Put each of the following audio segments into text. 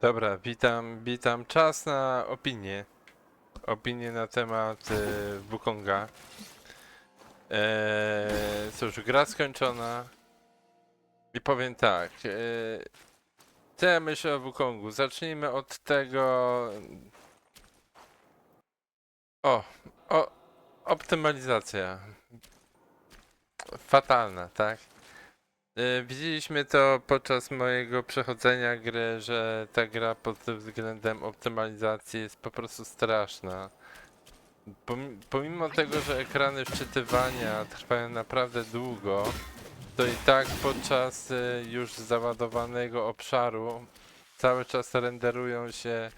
Dobra, witam, witam. Czas na opinię. Opinię na temat e, Wukonga. E, cóż, gra skończona. I powiem tak. E, co ja myślę o Wukongu? Zacznijmy od tego. O, o, optymalizacja. Fatalna, tak? Y, Widzieliśmy to podczas mojego przechodzenia gry, że ta gra pod względem optymalizacji jest po prostu straszna. Pom- Pomimo tego, że ekrany wczytywania trwają naprawdę długo, to i tak podczas y, już załadowanego obszaru cały czas renderują się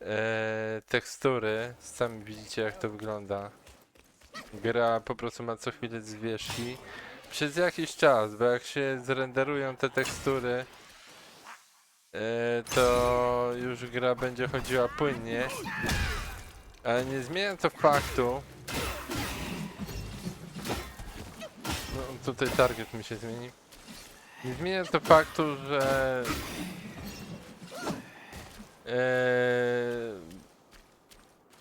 e, tekstury. Sami widzicie jak to wygląda. Gra po prostu ma co chwilę zwieszki przez jakiś czas, bo jak się zrenderują te tekstury, e, to już gra będzie chodziła płynnie. Ale nie zmienia to faktu. No, tutaj target mi się zmieni. Nie zmienia to faktu, że. E,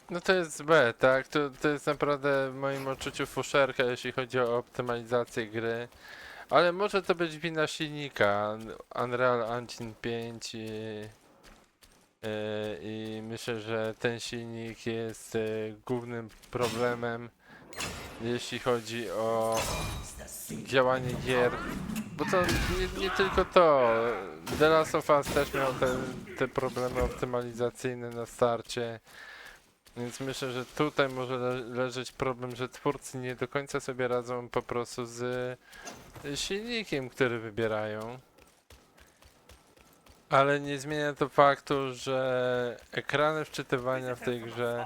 no to jest złe, tak? To, to jest naprawdę w moim odczuciu fuszerka, jeśli chodzi o optymalizację gry. Ale może to być wina silnika Unreal Engine 5 i, yy, i myślę, że ten silnik jest yy, głównym problemem, jeśli chodzi o działanie gier. Bo to nie, nie tylko to. The Last of Us też miał te, te problemy optymalizacyjne na starcie. Więc myślę, że tutaj może le leżeć problem, że twórcy nie do końca sobie radzą po prostu z y, silnikiem, który wybierają. Ale nie zmienia to faktu, że ekrany wczytywania w tej grze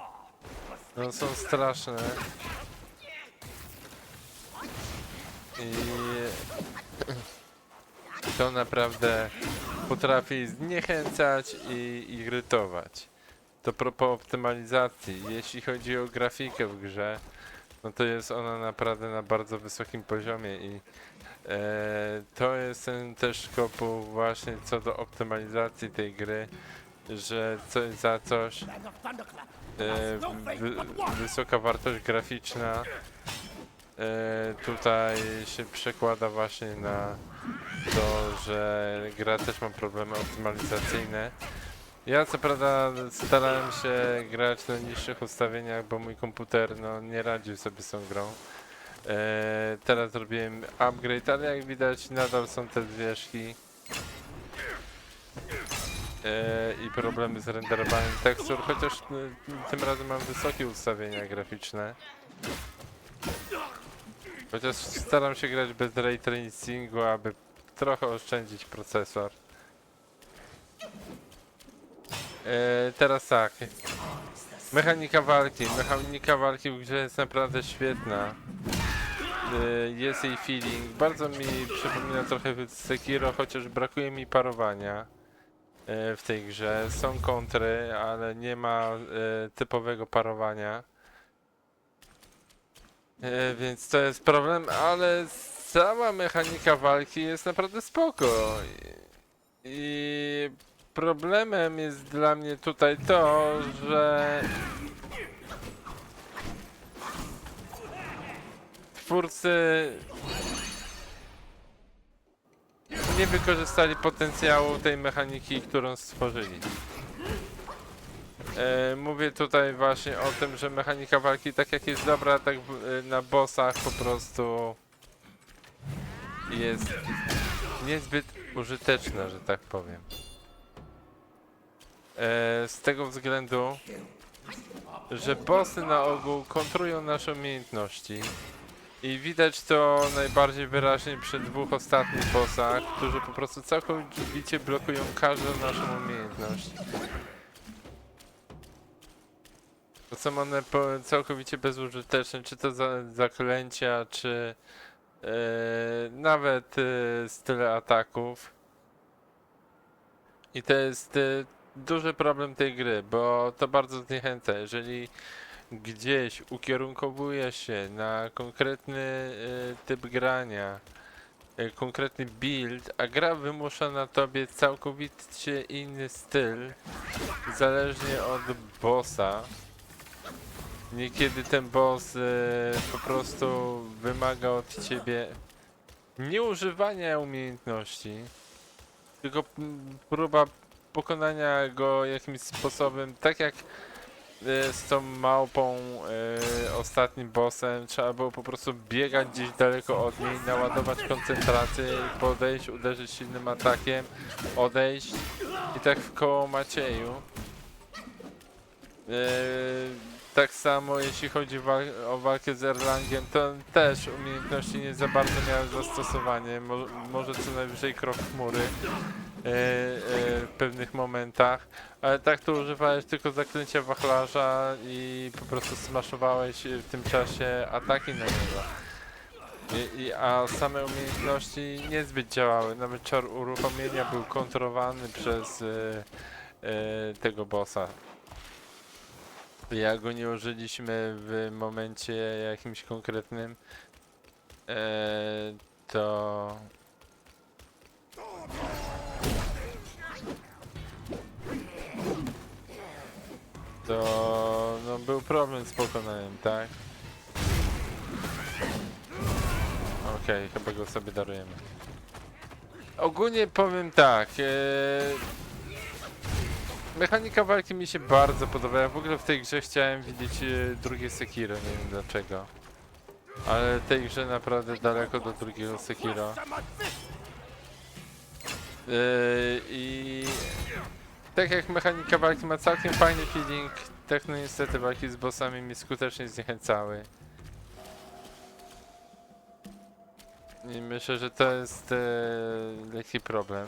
no, są straszne. I to naprawdę potrafi zniechęcać i irytować. To propos optymalizacji, jeśli chodzi o grafikę w grze, no to jest ona naprawdę na bardzo wysokim poziomie i e, to jest ten też kopu właśnie co do optymalizacji tej gry, że coś za coś e, wy, wysoka wartość graficzna e, tutaj się przekłada właśnie na to, że gra też ma problemy optymalizacyjne. Ja co prawda starałem się grać na niższych ustawieniach, bo mój komputer no, nie radził sobie z tą grą. E, teraz zrobiłem upgrade, ale jak widać nadal są te zwieszki. E, I problemy z renderowaniem tekstur, chociaż y, tym razem mam wysokie ustawienia graficzne. Chociaż staram się grać bez ray tracingu, aby trochę oszczędzić procesor. E, teraz tak. Mechanika walki. Mechanika walki w grze jest naprawdę świetna. E, jest jej feeling. Bardzo mi przypomina trochę Sekiro, chociaż brakuje mi parowania e, w tej grze. Są kontry, ale nie ma typowego parowania. Więc to jest problem, ale sama mechanika walki jest naprawdę spoko. I problemem jest dla mnie tutaj to, że twórcy nie wykorzystali potencjału tej mechaniki, którą stworzyli. E, mówię tutaj właśnie o tym, że mechanika walki tak jak jest dobra, tak w, na bossach po prostu jest niezbyt użyteczna, że tak powiem. E, z tego względu, że bossy na ogół kontrują nasze umiejętności. I widać to najbardziej wyraźnie przy dwóch ostatnich bossach, którzy po prostu całkowicie blokują każdą naszą umiejętność. To są one całkowicie bezużyteczne, czy to za, zaklęcia, czy e, nawet e, style ataków. I to jest e, duży problem tej gry, bo to bardzo zniechęca. Jeżeli gdzieś ukierunkowuje się na konkretny y, typ grania, e, konkretny build, a gra wymusza na tobie całkowicie inny styl, zależnie od bossa. Niekiedy ten boss e, po prostu wymaga od ciebie nie używania umiejętności, tylko próba pokonania go jakimś sposobem, tak jak e, z tą małpą e, ostatnim bossem, trzeba było po prostu biegać gdzieś daleko od niej, naładować koncentrację, podejść, uderzyć silnym atakiem, odejść i tak w koło Macieju. E, tak samo jeśli chodzi wal o walkę z Erlangiem, to też umiejętności nie za bardzo miały zastosowanie, Mo może co najwyżej krok chmury w pewnych momentach, ale tak to używałeś tylko zaklęcia wachlarza i po prostu smaszowałeś w tym czasie ataki na niego. I, i, a same umiejętności niezbyt działały, nawet czar uruchomienia był kontrolowany przez e, e, tego bossa. Jak go nie użyliśmy w momencie jakimś konkretnym, e, to to no, był problem z pokonaniem, tak? Okej, chyba go sobie darujemy. Ogólnie powiem tak. E, mechanika walki mi się bardzo podoba. Ja w ogóle w tej grze chciałem widzieć e, drugie Sekiro, nie wiem dlaczego. Ale tej grze naprawdę daleko do drugiego Sekiro. E, I tak jak mechanika walki ma całkiem fajny feeling, tak no niestety walki z bossami mnie skutecznie zniechęcały. I myślę, że to jest e, lekki problem.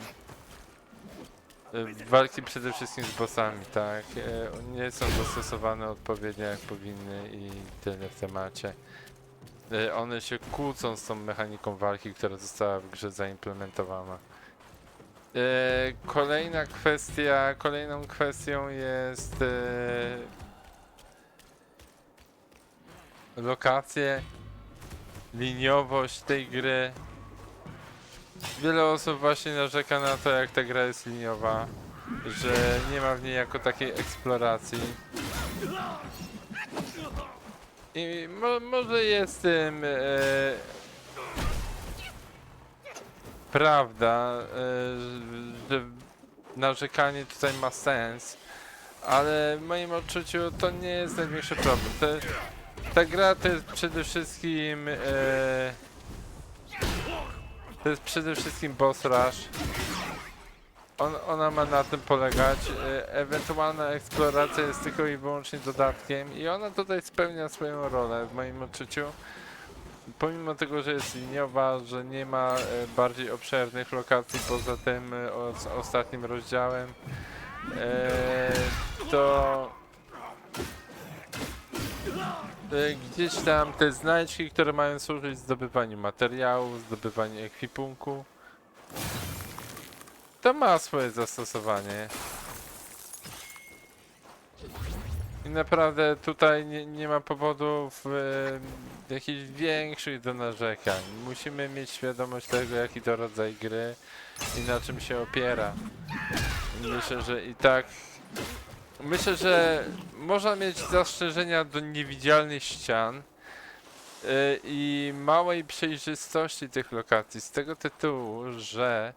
E, walki przede wszystkim z bossami, tak? E, nie są dostosowane odpowiednio jak powinny i tyle w temacie. E, one się kłócą z tą mechaniką walki, która została w grze zaimplementowana. E, kolejna kwestia, kolejną kwestią jest e, lokacje, liniowość tej gry. Wiele osób właśnie narzeka na to, jak ta gra jest liniowa, że nie ma w niej jako takiej eksploracji. I mo może jest tym e, prawda, e, że narzekanie tutaj ma sens, ale w moim odczuciu to nie jest największy problem. Ta gra to jest przede wszystkim e, to jest przede wszystkim boss rush. On, ona ma na tym polegać. E, ewentualna eksploracja jest tylko i wyłącznie dodatkiem i ona tutaj spełnia swoją rolę w moim odczuciu. Pomimo tego, że jest liniowa, że nie ma e, bardziej obszernych lokacji poza tym e, o, ostatnim rozdziałem, e, to gdzieś tam te znajdźki, które mają służyć zdobywaniu materiału, zdobywaniu ekwipunku, to ma swoje zastosowanie. Naprawdę tutaj nie, nie ma powodów e, jakichś większych do narzekań. Musimy mieć świadomość tego, jaki to rodzaj gry i na czym się opiera. Myślę, że i tak. Myślę, że można mieć zastrzeżenia do niewidzialnych ścian e, i małej przejrzystości tych lokacji z tego tytułu, że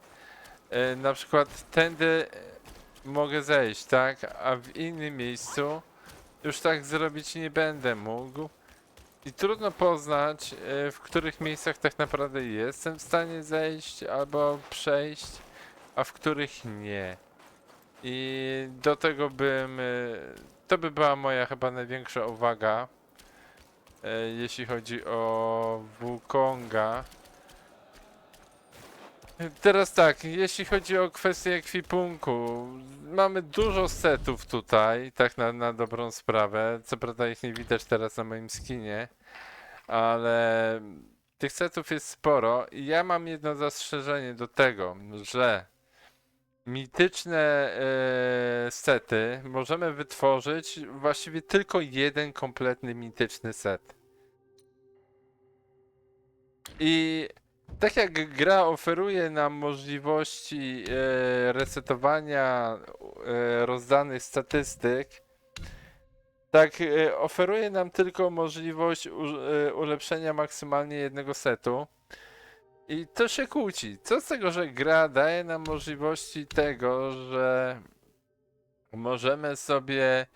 e, na przykład tędy mogę zejść, tak? A w innym miejscu już tak zrobić nie będę mógł. I trudno poznać, e, w których miejscach tak naprawdę jestem w stanie zejść albo przejść, a w których nie. I do tego bym. e, To by była moja chyba największa uwaga, e, jeśli chodzi o Wukonga. Teraz tak, jeśli chodzi o kwestię ekwipunku, mamy dużo setów tutaj, tak na, na dobrą sprawę. Co prawda ich nie widać teraz na moim skinie, ale tych setów jest sporo i ja mam jedno zastrzeżenie do tego, że mityczne e, sety możemy wytworzyć właściwie tylko jeden kompletny mityczny set. I tak jak gra oferuje nam możliwości e, resetowania e, rozdanych statystyk, tak e, oferuje nam tylko możliwość u, e, ulepszenia maksymalnie jednego setu. I to się kłóci. Co z tego, że gra daje nam możliwości tego, że możemy sobie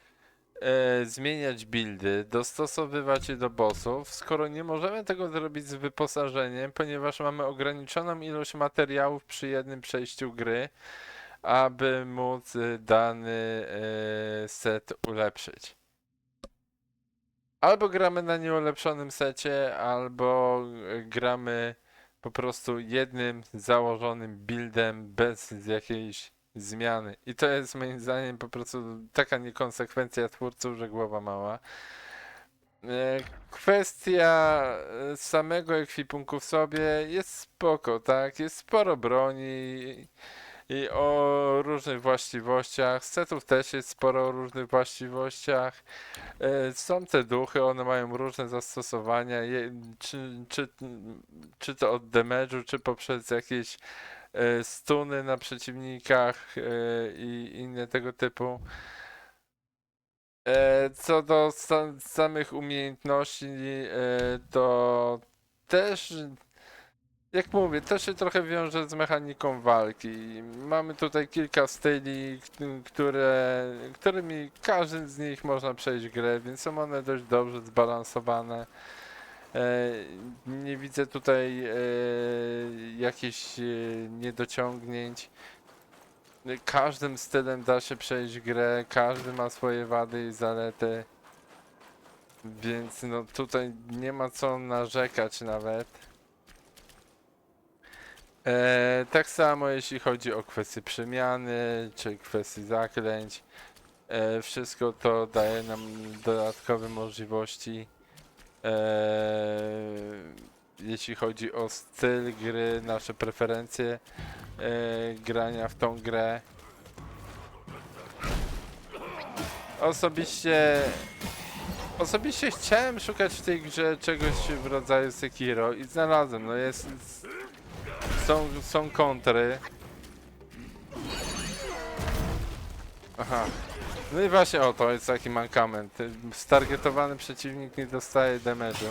e, zmieniać buildy, dostosowywać je do bossów, skoro nie możemy tego zrobić z wyposażeniem, ponieważ mamy ograniczoną ilość materiałów przy jednym przejściu gry, aby móc e, dany e, set ulepszyć. Albo gramy na nieulepszonym secie, albo e, gramy po prostu jednym założonym buildem bez jakiejś zmiany. I to jest moim zdaniem po prostu taka niekonsekwencja twórców, że głowa mała. E, Kwestia e, samego ekwipunku w sobie jest spoko, tak? Jest sporo broni i o różnych właściwościach. Setów też jest sporo o różnych właściwościach. E, Są te duchy, one mają różne zastosowania, czy, czy, czy to od damage'u, czy poprzez jakieś stuny na przeciwnikach e, i inne tego typu. E, Co do sa samych umiejętności, e, to też, jak mówię, to się trochę wiąże z mechaniką walki. Mamy tutaj kilka styli, które, którymi każdy z nich można przejść grę, więc są one dość dobrze zbalansowane. E, Nie widzę tutaj e, jakichś e, niedociągnięć. Każdym stylem da się przejść grę, każdy ma swoje wady i zalety. Więc no tutaj nie ma co narzekać nawet. E, tak samo jeśli chodzi o kwestie przemiany, czy kwestie zaklęć. E, wszystko to daje nam dodatkowe możliwości. E, jeśli chodzi o styl gry, nasze preferencje e, grania w tą grę. Osobiście osobiście chciałem szukać w tej grze czegoś w rodzaju Sekiro i znalazłem. No jest są, są kontry. Aha. No i właśnie o to jest taki mankament. Stargetowany przeciwnik nie dostaje damage'u.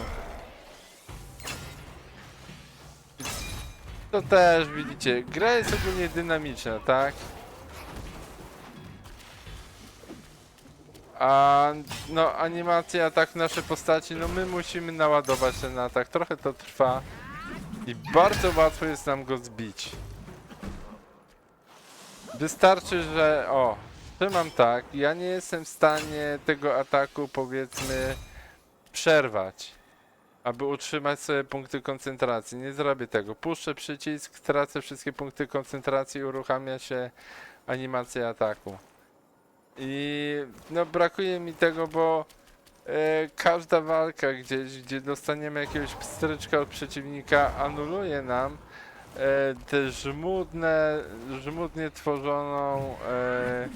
To też widzicie, gra jest ogólnie dynamiczna, tak? A no animacja atak nasze postaci, no my musimy naładować ten atak, trochę to trwa i bardzo łatwo jest nam go zbić. Wystarczy, że o, trzymam tak, ja nie jestem w stanie tego ataku powiedzmy przerwać, aby utrzymać sobie punkty koncentracji. Nie zrobię tego. Puszczę przycisk, tracę wszystkie punkty koncentracji, uruchamia się animacja ataku. I no brakuje mi tego, bo e, każda walka gdzieś, gdzie dostaniemy jakiegoś pstryczka od przeciwnika, anuluje nam e, tę żmudne, żmudnie tworzoną e,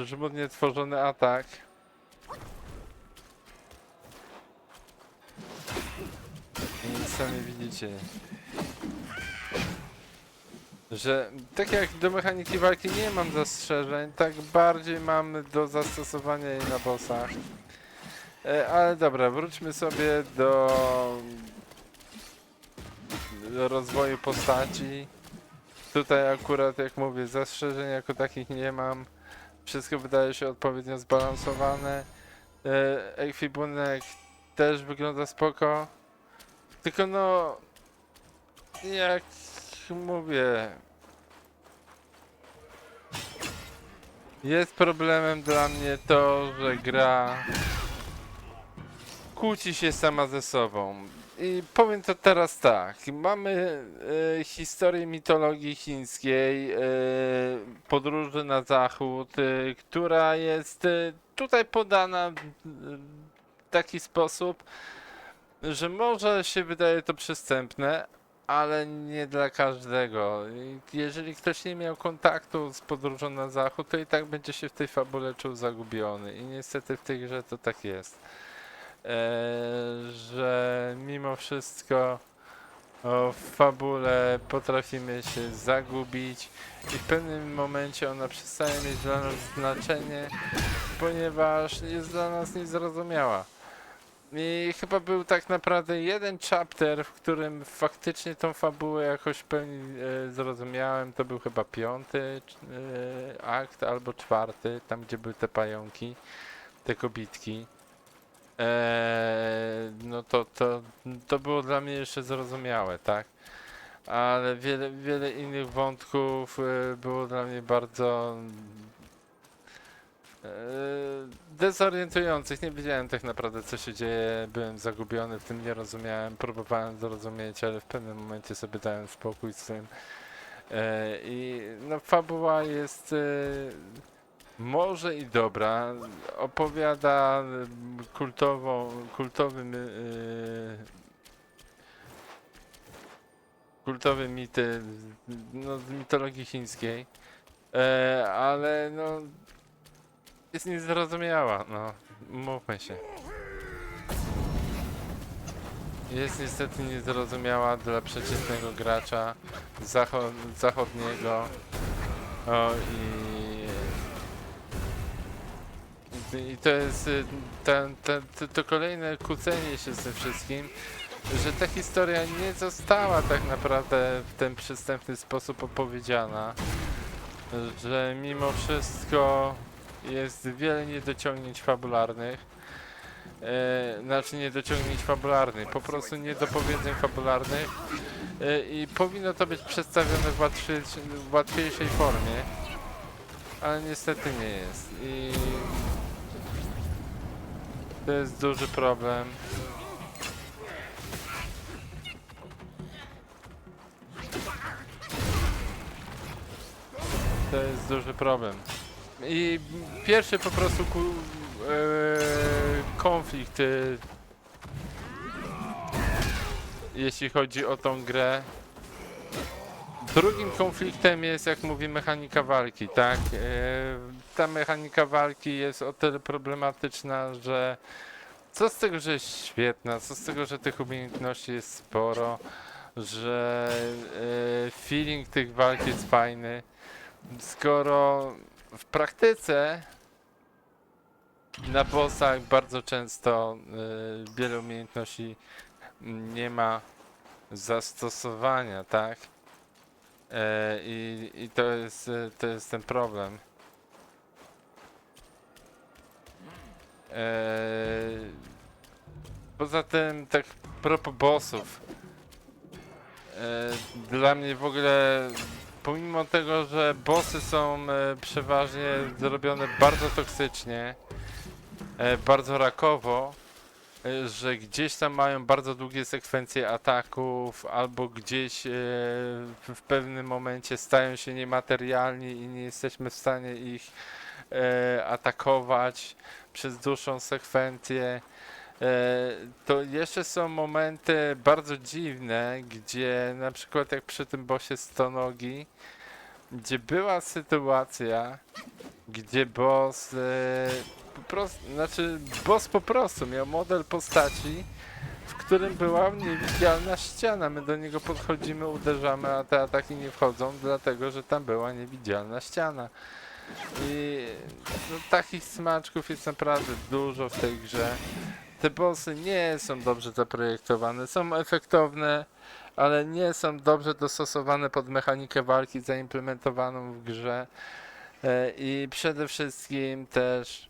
e, żmudnie tworzony atak. I sami widzicie że tak jak do mechaniki walki nie mam zastrzeżeń, tak bardziej mam do zastosowania jej na bossach. E, ale dobra, wróćmy sobie do rozwoju postaci. Tutaj akurat, jak mówię, zastrzeżeń jako takich nie mam. Wszystko wydaje się odpowiednio zbalansowane. E, ekwipunek też wygląda spoko. Tylko no, jak mówię, jest problemem dla mnie to, że gra kłóci się sama ze sobą. I powiem to teraz tak. Mamy e, historię mitologii chińskiej, e, podróży na zachód, e, która jest tutaj podana w taki sposób, że może się wydaje to przystępne, ale nie dla każdego. Jeżeli ktoś nie miał kontaktu z podróżą na zachód, to i tak będzie się w tej fabule czuł zagubiony. I niestety w tej grze to tak jest. Że mimo wszystko o, w fabule potrafimy się zagubić i w pewnym momencie ona przestaje mieć dla nas znaczenie, ponieważ jest dla nas niezrozumiała. I chyba był tak naprawdę jeden chapter, w którym faktycznie tą fabułę jakoś w pełni e, zrozumiałem. To był chyba piąty e, akt albo czwarty, tam gdzie były te pająki, te kobitki. Eee, no to, to, to było dla mnie jeszcze zrozumiałe, tak? Ale wiele, wiele innych wątków e, było dla mnie bardzo e, dezorientujących. Nie wiedziałem tak naprawdę co się dzieje, byłem zagubiony w tym, nie rozumiałem, próbowałem zrozumieć, ale w pewnym momencie sobie dałem spokój z tym. E, I no fabuła jest e, może i dobra. Opowiada kultową, kultowym yy, kultowe mity no, z mitologii chińskiej. E, ale no jest niezrozumiała, no mówmy się. Jest niestety niezrozumiała dla przeciętnego gracza zacho zachodniego. O i i to jest y, to, to kolejne kłócenie się z tym wszystkim, że ta historia nie została tak naprawdę w ten przystępny sposób opowiedziana, że mimo wszystko jest wiele niedociągnięć fabularnych, e, znaczy niedociągnięć fabularnych, po prostu niedopowiedzeń fabularnych e, i powinno to być przedstawione w, łatwiej, w łatwiejszej formie, ale niestety nie jest. I to jest duży problem. To jest duży problem. I pierwszy po prostu ku, e, konflikt, e, jeśli chodzi o tą grę. Drugim konfliktem jest, jak mówi, mechanika walki, tak? E, ta mechanika walki jest o tyle problematyczna, że co z tego, że jest świetna, co z tego, że tych umiejętności jest sporo, że e, feeling tych walk jest fajny, skoro w praktyce na bossach bardzo często e, wiele umiejętności nie ma zastosowania, tak? E, i, I to jest, to jest ten problem. Poza tym, tak propos bossów. Eee, dla mnie w ogóle, pomimo tego, że bossy są e, przeważnie zrobione bardzo toksycznie, e, bardzo rakowo, e, że gdzieś tam mają bardzo długie sekwencje ataków, albo gdzieś w pewnym momencie stają się niematerialni i nie jesteśmy w stanie ich atakować przez dłuższą sekwencję. E, to jeszcze są momenty bardzo dziwne, gdzie na przykład jak przy tym bossie stonogi, gdzie była sytuacja, gdzie boss e, po prostu, znaczy boss po prostu miał model postaci, w którym była niewidzialna ściana. My do niego podchodzimy, uderzamy, a te ataki nie wchodzą, dlatego że tam była niewidzialna ściana. I no, takich smaczków jest naprawdę dużo w tej grze. Te bossy nie są dobrze zaprojektowane, są efektowne, ale nie są dobrze dostosowane pod mechanikę walki zaimplementowaną w grze. E, I przede wszystkim też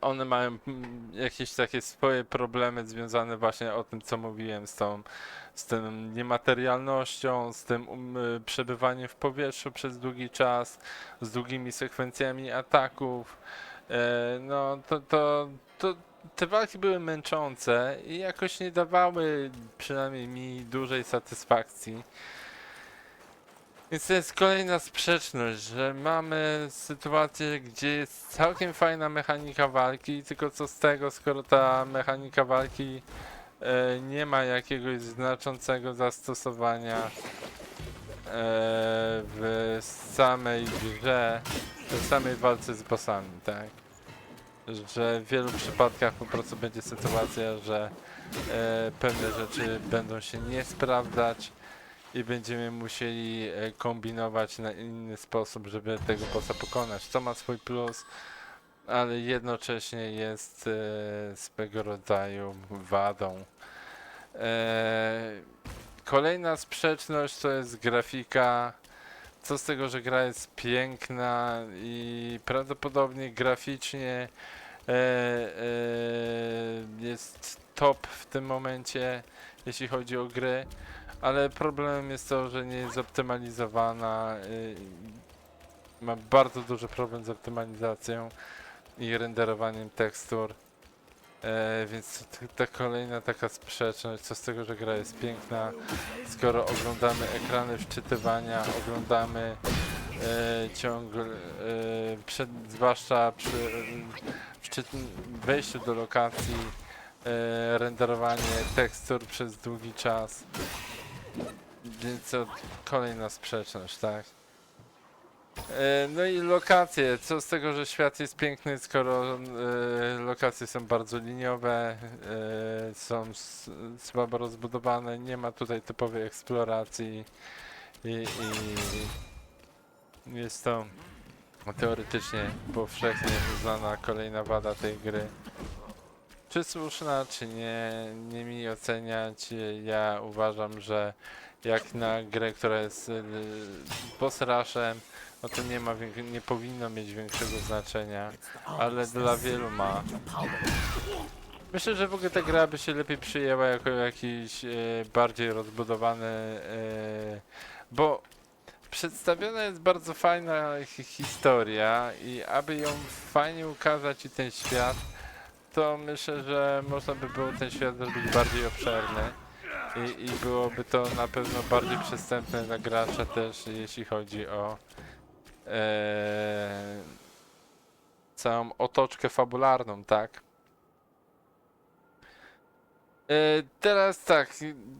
one mają jakieś takie swoje problemy związane właśnie o tym, co mówiłem, z tą z tą niematerialnością, z tym um, y, przebywaniem w powietrzu przez długi czas, z długimi sekwencjami ataków. E, no to, to, to te walki były męczące i jakoś nie dawały przynajmniej mi dużej satysfakcji. Więc to jest kolejna sprzeczność, że mamy sytuację, gdzie jest całkiem fajna mechanika walki, tylko co z tego, skoro ta mechanika walki e, nie ma jakiegoś znaczącego zastosowania e, w samej grze, w samej walce z bossami, tak? że w wielu przypadkach po prostu będzie sytuacja, że e, pewne rzeczy będą się nie sprawdzać i będziemy musieli e, kombinować na inny sposób, żeby tego bossa pokonać. To ma swój plus, ale jednocześnie jest e, swego rodzaju wadą. E, kolejna sprzeczność to jest grafika. Co z tego, że gra jest piękna i prawdopodobnie graficznie jest top w tym momencie, jeśli chodzi o gry, ale problemem jest to, że nie jest zoptymalizowana. Ma bardzo duży problem z optymalizacją i renderowaniem tekstur. E, więc ta kolejna taka sprzeczność, co z tego, że gra jest piękna, skoro oglądamy ekrany wczytywania, oglądamy e, ciągle, e, przed, zwłaszcza przy wejściu do lokacji, renderowanie tekstur przez długi czas. To kolejna sprzeczność, tak? E, No i lokacje. Co z tego, że świat jest piękny, skoro e, lokacje są bardzo liniowe, e, są słabo rozbudowane, nie ma tutaj typowej eksploracji i, i jest to teoretycznie powszechnie uznana kolejna wada tej gry. Czy słuszna, czy nie, nie mi oceniać. Ja uważam, że jak na grę, która jest y, boss rushem, no to nie ma, nie powinno mieć większego znaczenia, ale dla wielu ma. Myślę, że w ogóle ta gra by się lepiej przyjęła jako jakiś e, bardziej rozbudowany, e, bo przedstawiona jest bardzo fajna hi- historia i aby ją fajnie ukazać i ten świat, to myślę, że można by było ten świat zrobić bardziej obszerny. I, I byłoby to na pewno bardziej przystępne dla gracza też, jeśli chodzi o e, całą otoczkę fabularną, tak? E, teraz tak,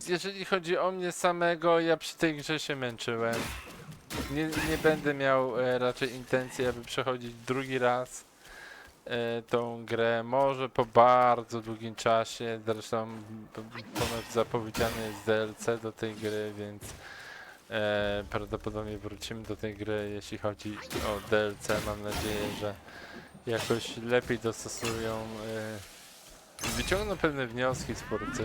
jeżeli chodzi o mnie samego, ja przy tej grze się męczyłem. Nie, nie będę miał e, raczej intencji, aby przechodzić drugi raz tą grę. Może po bardzo długim czasie, zresztą p- ponoć zapowiedziany jest DLC do tej gry, więc e, prawdopodobnie wrócimy do tej gry, jeśli chodzi o DLC. Mam nadzieję, że jakoś lepiej dostosują, e, wyciągną pewne wnioski z twórcy.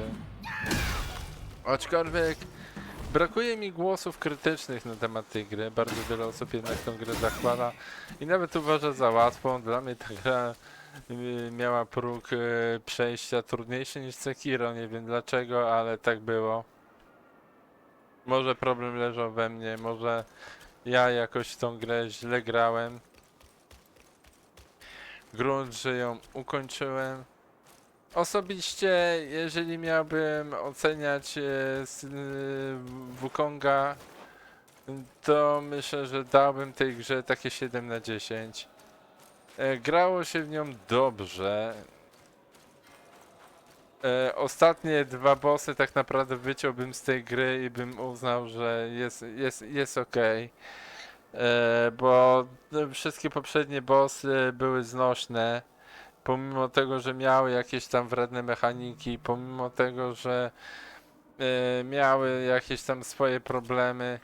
Aczkolwiek brakuje mi głosów krytycznych na temat tej gry. Bardzo wiele osób jednak tę grę zachwala i nawet uważa za łatwą. Dla mnie ta gra y, miała próg y, przejścia trudniejszy niż Sekiro. Nie wiem dlaczego, ale tak było. Może problem leżał we mnie, może ja jakoś tą grę źle grałem. Grunt, że ją ukończyłem. Osobiście, jeżeli miałbym oceniać e, y, Wukonga, to myślę, że dałbym tej grze takie 7 na 10. E, Grało się w nią dobrze. E, Ostatnie dwa bossy tak naprawdę wyciąłbym z tej gry i bym uznał, że jest, jest, jest ok. Bo wszystkie poprzednie bossy były znośne pomimo tego, że miały jakieś tam wredne mechaniki, pomimo tego, że e, miały jakieś tam swoje problemy,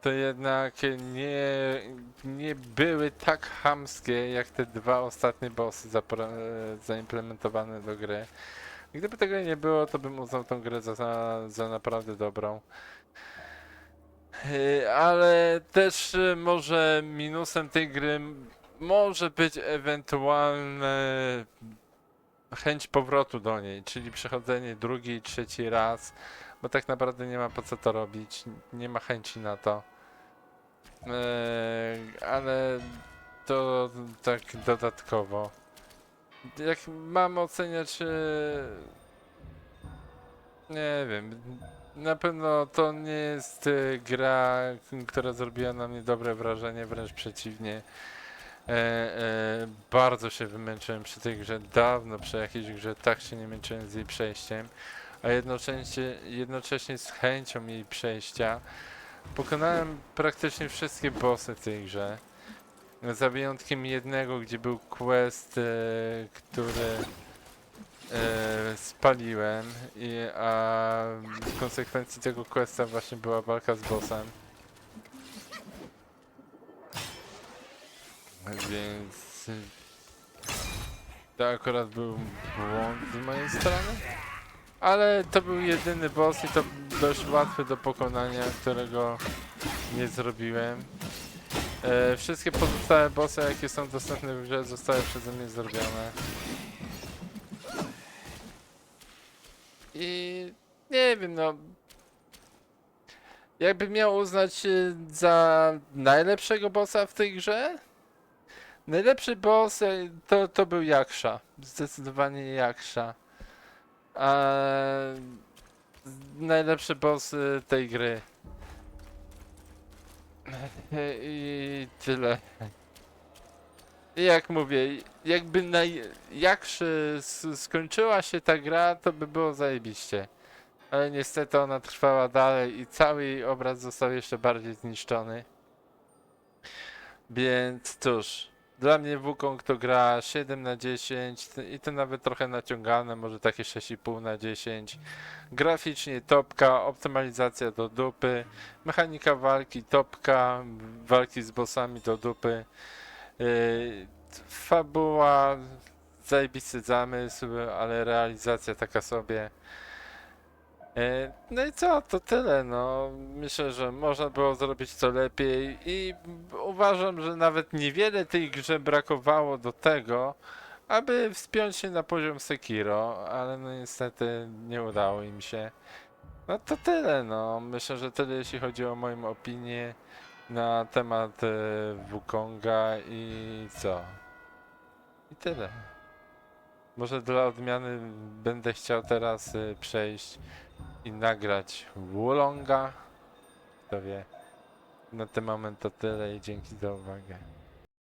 to jednak nie, nie były tak chamskie jak te dwa ostatnie bossy e, zaimplementowane do gry. Gdyby tego nie było, to bym uznał tą grę za, za, naprawdę dobrą. E, Ale też może minusem tej gry może być ewentualne chęć powrotu do niej, czyli przechodzenie drugi, trzeci raz, bo tak naprawdę nie ma po co to robić, nie ma chęci na to. Eee, ale to tak dodatkowo. Jak mam oceniać, e, nie wiem, na pewno to nie jest e, gra, która zrobiła na mnie dobre wrażenie, wręcz przeciwnie. E, e, bardzo się wymęczyłem przy tej grze, dawno przy jakiejś grze tak się nie męczyłem z jej przejściem, a jednocześnie, jednocześnie z chęcią jej przejścia pokonałem praktycznie wszystkie bossy w tej grze. Za wyjątkiem jednego, gdzie był quest, e, który e, spaliłem, i, a w konsekwencji tego questa właśnie była walka z bossem. Więc y, to akurat był błąd z mojej strony. Ale to był jedyny boss i to dość łatwy do pokonania, którego nie zrobiłem. E, wszystkie pozostałe bossy, jakie są dostępne w grze, zostały przeze mnie zrobione. I nie wiem, no. Jakbym miał uznać y, za najlepszego bossa w tej grze? Najlepszy boss e, to, to był Jaksza. Zdecydowanie Jaksza. Najlepszy boss y, tej gry. I tyle. Jak mówię, jakby na Jakszy skończyła się ta gra, to by było zajebiście. Ale niestety ona trwała dalej i cały jej obraz został jeszcze bardziej zniszczony. Więc cóż, dla mnie Wukong to gra 7 na 10 t- i to nawet trochę naciągane, może takie 6,5 na 10. Graficznie topka, optymalizacja do dupy, mechanika walki topka, walki z bossami do dupy. Yy, fabuła, zajebisty zamysł, ale realizacja taka sobie. E, No i co, to tyle, no. Myślę, że można było zrobić to lepiej i uważam, że nawet niewiele tej grze brakowało do tego, aby wspiąć się na poziom Sekiro, ale no niestety nie udało im się. No to tyle, no. Myślę, że tyle jeśli chodzi o moją opinię na temat e, Wukonga i co? I tyle. Może dla odmiany będę chciał teraz e, przejść i nagrać Wulonga. Kto wie. Na ten moment to tyle i dzięki za uwagę.